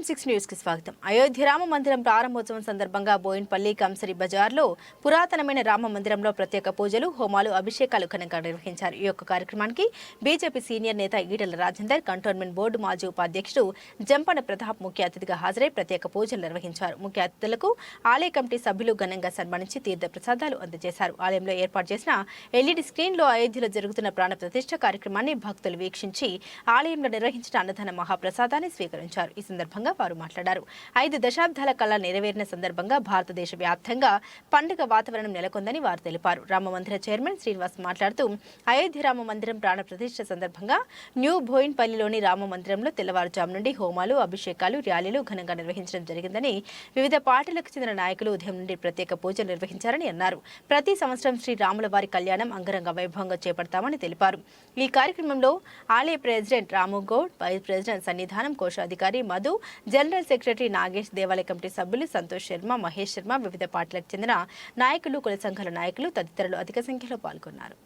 ఎం six న్యూస్కి స్వాగతం. అయోధ్య రామ మందిరం ప్రారంభోత్సవం సందర్భంగా బోయిన్పల్లి కంసరి బజార్లో పురాతనమైన రామ మందిరంలో ప్రత్యేక పూజలు హోమాలు అభిషేకాలు ఘనంగా నిర్వహించారు. ఈ యొక్క కార్యక్రమానికి బీజేపీ సీనియర్ నేత ఈటల రాజేందర్ కంటోన్మెంట్ బోర్డు మాజీ ఉపాధ్యక్షుడు జంపన ప్రతాప్ ముఖ్య అతిథిగా హాజరై ప్రత్యేక పూజలు నిర్వహించారు. ముఖ్య అతిథులకు ఆలయ కమిటీ సభ్యులు ఘనంగా సన్మానించి తీర్థ ప్రసాదాలు అందజేశారు. ఆలయంలో ఏర్పాటు చేసిన ఎల్ఈడి స్క్రీన్లో అయోధ్యలో జరుగుతున్న ప్రాణ ప్రతిష్ఠ కార్యక్రమాన్ని భక్తులు వీక్షించి ఆలయంలో నిర్వహించిన అన్నదాన మహాప్రసాదాన్ని స్వీకరించారు. ఈ సందర్భంగా వారు మాట్లాడారు. ఐదు దశాబ్దాల కళ నెరవేరిన సందర్భంగా భారతదేశ వ్యాప్తంగా పండుగ వాతావరణం నెలకొందని వారు తెలిపారు. రామ మందిర చైర్మన్ శ్రీనివాస్ మాట్లాడుతూ అయోధ్య రామ మందిరం ప్రాణ ప్రతిష్ఠ సందర్భంగా న్యూ బోయిన్పల్లిలోని రామ మందిరంలో తెల్లవారుజాము నుండి హోమాలు అభిషేకాలు ర్యాలీలు ఘనంగా నిర్వహించడం జరిగిందని వివిధ పార్టీలకు చెందిన నాయకులు ఉదయం నుండి ప్రత్యేక పూజలు నిర్వహించారని అన్నారు. ప్రతి సంవత్సరం శ్రీ రాముల వారి కళ్యాణం అంగరంగ వైభవంగా చేపడతామని తెలిపారు. ఈ కార్యక్రమంలో ఆలయ president Ramu Goud vice president సన్నిధానం కోశాధికారి మధు జనరల్ సెక్రటరీ నాగేష్ దేవాలయ కమిటీ సభ్యులు సంతోష్ శర్మ మహేష్ శర్మ వివిధ పార్టీలకు చెందిన నాయకులు కుల సంఘాల నాయకులు తదితరులు అధిక సంఖ్యలో పాల్గొన్నారు.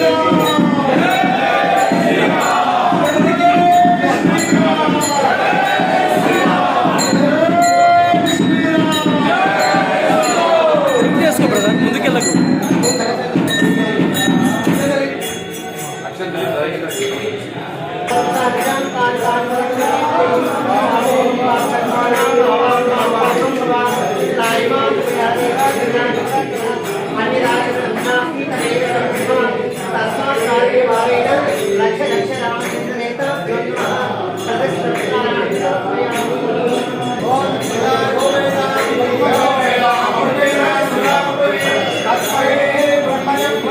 చేసుకో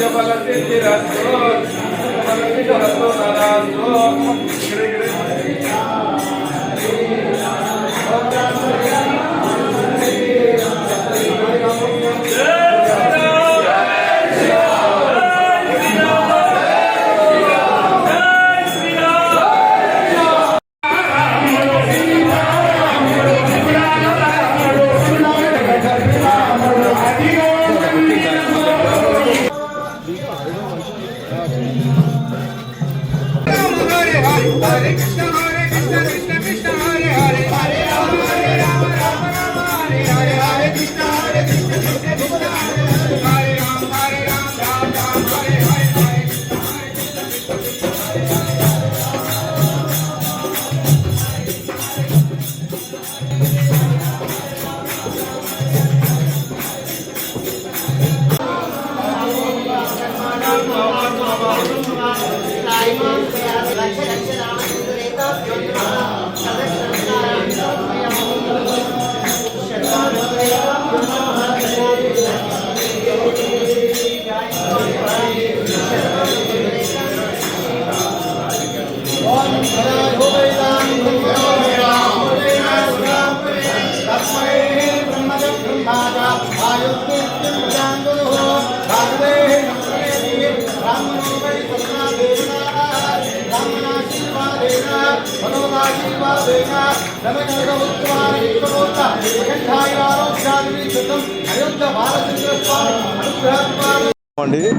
जबलते तेरा तो जबलते तेरा तो नाराज तो Hare Hare Krishna Hare Krishna. Ayodhya Balachandra స్వామి అనుగ్రహ అండి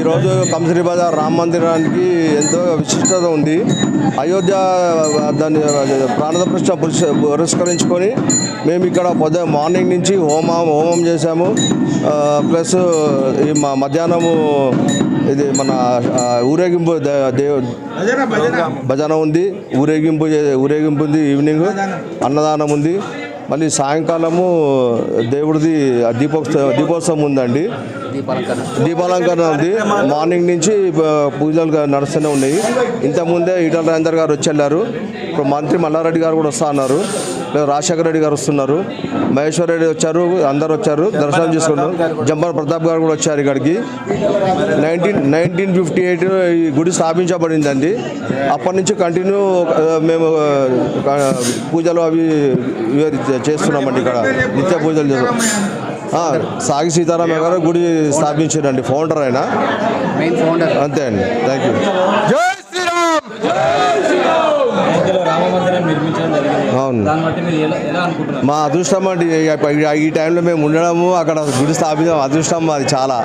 ఈరోజు కంసరి బజార్ రామ మందిరానికి ఎంతో విశిష్టత ఉంది. అయోధ్య దాన్ని ప్రాణప్రతిష్ఠ పురస్- పురస్కరించుకొని మేము ఇక్కడ పొద్దు మార్నింగ్ నుంచి హోమం హోమం చేశాము. ప్లస్ ఈ మా మధ్యాహ్నము ఇది మన ఊరేగింపు దేవ్ భజన ఉంది. ఊరేగింపు ఊరేగింపు ఉంది ఈవినింగ్. అన్నదానం ఉంది. మళ్ళీ సాయంకాలము దేవుడిది దీపోత్సవ దీపోత్సవం ఉందండి. దీపాలంకరణ ఉంది. మార్నింగ్ నుంచి పూజలు నడుస్తూనే ఉన్నాయి. ఇంతకుముందే ఈటల రాజేందర్ గారు వచ్చి వెళ్ళారు. ఇప్పుడు మంత్రి మల్లారెడ్డి గారు కూడా వస్తా అన్నారు. రాజశేఖర రెడ్డి గారు వస్తున్నారు. మహేశ్వర్ రెడ్డి వచ్చారు అందరు వచ్చారు దర్శనం చేసుకున్నారు. జంపర్ ప్రతాప్ గారు కూడా వచ్చారు ఇక్కడికి. నైన్టీన్ నైన్టీన్ ఫిఫ్టీ ఎయిట్ ఈ గుడి స్థాపించబడిందండి. అప్పటి నుంచి కంటిన్యూ మేము పూజలు అవి ఇవి చేస్తున్నామండి ఇక్కడ. నిత్య పూజలు చేస్తాం ఆ, సాగి సీతారామ గారు గుడి స్థాపించారండి ఫౌండర్ ఆయన. మెయిన్ ఫౌండర్ అంతే అండి. థ్యాంక్ యూ అయోధ్యలో రామ మందిరం నిర్మించడం జరిగింది అవును. దాన్ని బట్టి మీరు ఎలా ఎలా అనుకుంటున్నారు మా అదృష్టం అండి ఈ- టైంలో మేము ఉండడము అక్కడ గుడి స్థాపించడం అదృష్టం అది చాలా.